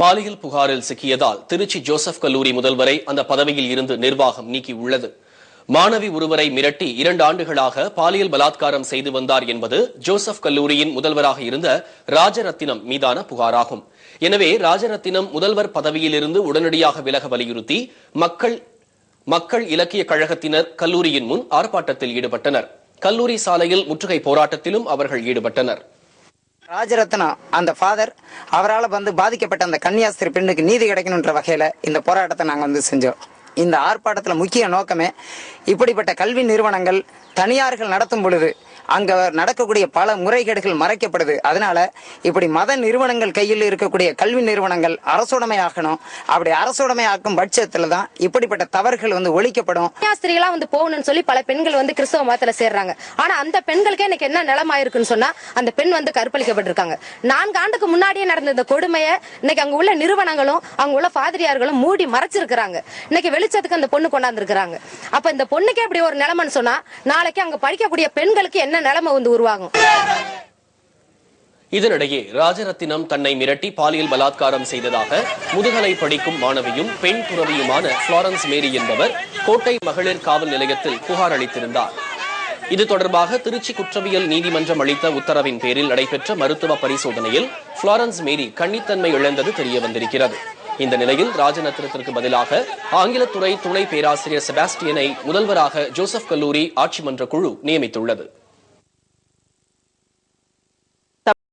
பாலியல் புகாரில் சிக்கியதால் திருச்சி ஜோசப் கல்லூரி முதல்வரை அந்த பதவியில் இருந்து நிர்வாகம் நீக்கியுள்ளது. மாணவி ஒருவரை மிரட்டி இரண்டு ஆண்டுகளாக பாலியல் பலாத்காரம் செய்து வந்தார் என்பது ஜோசப் கல்லூரியின் முதல்வராக இருந்த ராஜரத்தினம் மீதான புகாராகும். எனவே ராஜரத்தினம் முதல்வர் பதவியிலிருந்து உடனடியாக விலக வலியுறுத்தி மக்கள் மக்கள் இலக்கிய கழகத்தினர் கல்லூரியின் முன் ஆர்ப்பாட்டத்தில் ஈடுபட்டனர். கல்லூரி சாலையில் முற்றுகை போராட்டத்திலும் அவர்கள் ஈடுபட்டனர். ராஜரத்னம் அந்த ஃபாதர் அவரால் வந்து பாதிக்கப்பட்ட அந்த கன்னியாஸ்திரி பெண்ணுக்கு நீதி கிடைக்கணுன்ற வகையில் இந்த போராட்டத்தை நாங்கள் வந்து செஞ்சோம். இந்த ஆர்ப்பாட்டத்தில் முக்கிய நோக்கமே இப்படிப்பட்ட கல்வி நிறுவனங்கள் தனியார்கள் நடத்தும் பொழுது அங்க நடக்கக்கூடிய பல முறைகேடுகள் மறைக்கப்படுது. அதனால இப்படி மத நிறுவனங்கள் கையில் இருக்கக்கூடிய கல்வி நிறுவனங்கள் அரசுடைமையாகணும் அப்படி அரசுடைமை ஆக்கும் பட்சத்துல தான் இப்படிப்பட்ட தவறுகள் வந்து ஒழிக்கப்படும். கன்னியாஸ்திரிகளா வந்து போகணும்னு சொல்லி பல பெண்கள் வந்து கிறிஸ்தவ மதத்துல சேர்றாங்க. ஆனா அந்த பெண்களுக்கே இன்னைக்கு என்ன நிலமா இருக்குன்னு சொன்னா அந்த பெண் வந்து கற்பழிக்கப்பட்டிருக்காங்க. நான்கு ஆண்டுக்கு முன்னாடியே நடந்த இந்த கொடுமையை இன்னைக்கு அங்க உள்ள நிறுவனங்களும் அங்க உள்ள பாதிரியார்களும் மூடி மறைச்சிருக்கிறாங்க. இன்னைக்கு வெளிச்சத்துக்கு அந்த பொண்ணு கொண்டாந்துருக்காங்க அப்ப இந்த பொண்ணுக்கே இப்படி ஒரு நிலைமைன்னு சொன்னா நாளைக்கு அங்க படிக்கக்கூடிய பெண்களுக்கு என்ன என்ன நிலைமை வந்து உருவாகும். இதனிடையே ராஜரத்தினம் தன்னை மிரட்டி பாலியல் பலாத்காரம் செய்ததாக முதுகலை படிக்கும் மாணவியும் பெண் துறவியுமான புளாரன்ஸ் மேரி என்பவர் கோட்டை மகளிர் காவல் நிலையத்தில் புகார் அளித்திருந்தார். இது தொடர்பாக திருச்சி குற்றவியல் நீதிமன்றம் அளித்த உத்தரவின் பேரில் நடைபெற்ற மருத்துவ பரிசோதனையில் புளாரன்ஸ் மேரி கன்னித்தன்மை இழந்தது தெரிய வந்திருக்கிறது. இந்த நிலையில் ராஜநத்திரத்திற்கு பதிலாக ஆங்கிலத்துறை துணை பேராசிரியர் செபாஸ்டியனை முதல்வராக ஜோசப் கல்லூரி ஆட்சி மன்ற குழு நியமித்துள்ளது.